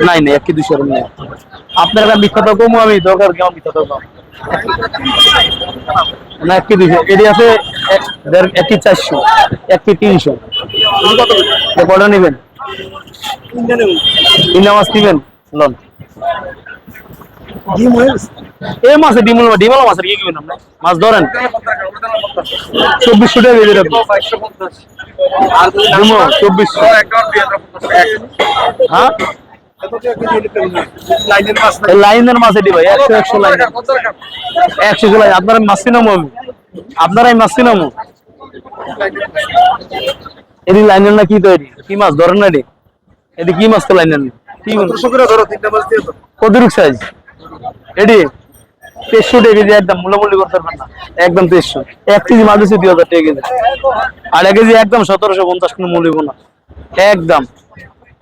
নাই নাই এক দুশো নেই। আপনার একটা মিথ্যা তো কমু আমি দরকার কেমন কম। না এক দুশো এটি আছে এক- কি চারশো এক কি তিনশো কটা নেবেন? তিনটা মাছ নিবেন লন। এই মাছে ডিমল ডিমল মাছের কি কিবেন আপনি? মাছ ধরেন? চব্বিশশো টাকা চব্বিশশো। হ্যাঁ? লাইনের মাছ এটি ভাই একশো একশো লাইন। একশো লাইন আপনার মাছ আমি। আপনার মাছ নামো। এটি লাইনের না কি তো এটি? কি মাছ? ধরেন না এটি। এটি কি মাছ তো লাইনের না? কি কত সাইজ এটি? তেইশশো টাকা কেজি একদম মূল্যমূল্য করতে পারবেন না। একদম তেইশশো। এক কেজি মাছ দিচ্ছে দুই হাজার টাকা কেজি। আর এক কেজি একদম সতেরোশো পঞ্চাশ কোনো মূল্য না। একদম।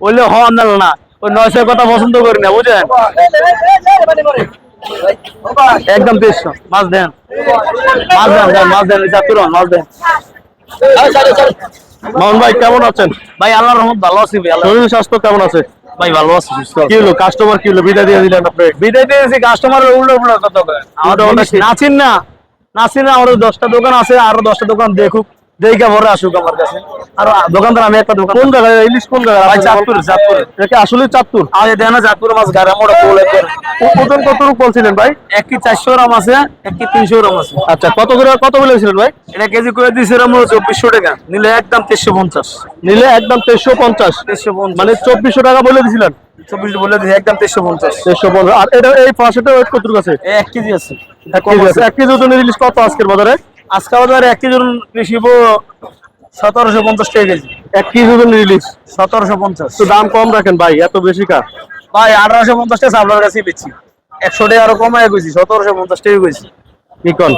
বললে হ না না। ওই নয়শোর কথা পছন্দ করি না বুঝেন একদম তেইশশো মাছ দেন। মাছ দেন মাছ দেন চাতুর মাছ দেন। মোহন ভাই কেমন আছেন? ভাই আল্লাহর রহমত ভালো আছি ভাই শরীর স্বাস্থ্য কেমন আছে? ভাই ভালো আছি কি হলো কাস্টমার কি হলো? বিদায় দিয়ে দিলেন আপনি? বিদায় দিয়েছি কাস্টমারের উল্টো উল্টো কত করে আমাদের? নাচিন না নাচিন না আরও দশটা দোকান আছে আরও দশটা দোকান দেখুক। দেখে ভরে আসুক আমার কাছে। আর দোকানদার আমি একটা দোকান কোন জায়গায়? ইলিশ কোন জায়গায়? ভাই চাঁদপুর চাঁদপুর। এটা আসলে চাঁদপুর? আমাদের দেয় না চাঁদপুর মাছ গাড়ি মোড়া কোল একবার। ওজন কত রূপ বলছিলেন ভাই? এক কি চারশো গ্রাম আছে এক কি তিনশো গ্রাম আছে। আচ্ছা কত করে কত বলেছিলেন ভাই? এটা কেজি করে দিয়েছে এরম চব্বিশশো টাকা। নিলে একদম তেইশশো পঞ্চাশ। নিলে একদম তেইশশো পঞ্চাশ। তেইশশো মানে চব্বিশশো টাকা বলে দিছিলেন? চব্বিশ বলে দিয়েছে একদম তেইশশো পঞ্চাশ। তেইশশো পঞ্চাশ। আর এটা এই ওয়েট কত আছে? এক কেজি আছে। এক কেজি আছে। এক কেজি ওজনের ইলিশ কত আজকের বাজারে? আজকে আমাদের এক কেজি কৃষিব সতেরোশো পঞ্চাশ টাকা কেজি। এক কেজি ওজনের ইলিশ সতেরোশো পঞ্চাশ। তো দাম কম রাখেন ভাই এত বেশি কা ভাই আঠারোশো পঞ্চাশ টাকা আপনার কাছে বেচছি। একশো টাকা আরও কমায় গেছি সতেরোশো পঞ্চাশ টাকা গেছি কি কন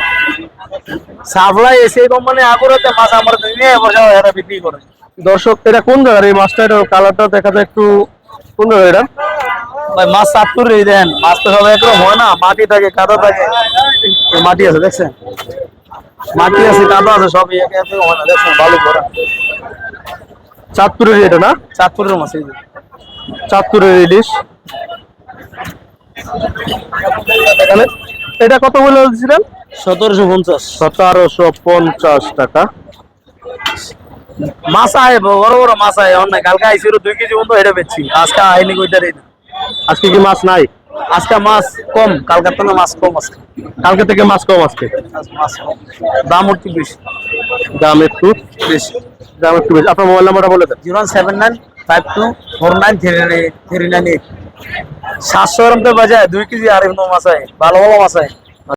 সাপ্লাই এসে কোম্পানি আগরতে মাছ আমার নিয়ে বসে এরা বিক্রি করে। দর্শক এটা কোন জায়গার এই মাছটা এটা কালারটা দেখা যায় একটু কোন জায়গায় এটা? ভাই মাছ চাঁদপুর এই দেন মাছ তো সবাই একরকম হয় না মাটি থাকে কাদা থাকে। মাটি আছে দেখছেন? মাটি আছে কাদা আছে সব এক একরকম হয় না দেখছেন বালু ভরা। চাঁদপুরের এটা না? চাঁদপুরের মাছ এই যে। চাঁদপুরের ইলিশ। এখানে? এটা কত বলে দিয়েছিলেন সতেরোশো পঞ্চাশ। সতেরোশো পঞ্চাশ টাকা। মাছ আয় বড় বড় মাছ আয় অন্য কালকে আইছিল দুই কেজি মতো এটা বেচছি। আজকে আইনি কইটার আজকে কি মাছ নাই? আজকে মাছ কম কালকার থেকে মাছ কম আজকে। কালকে থেকে মাছ কম আজকে? মাছ কম। দাম একটু বেশি। দাম একটু বেশি। দাম একটু বেশি। আপনার মোবাইল নাম্বারটা বলে দেন। Zero seven nine five two four nine three nine three nine eight. সাতশো গ্রাম তো বাজায় দুই কেজি আর এমন মাছ আয় ভালো ভালো মাছ আয়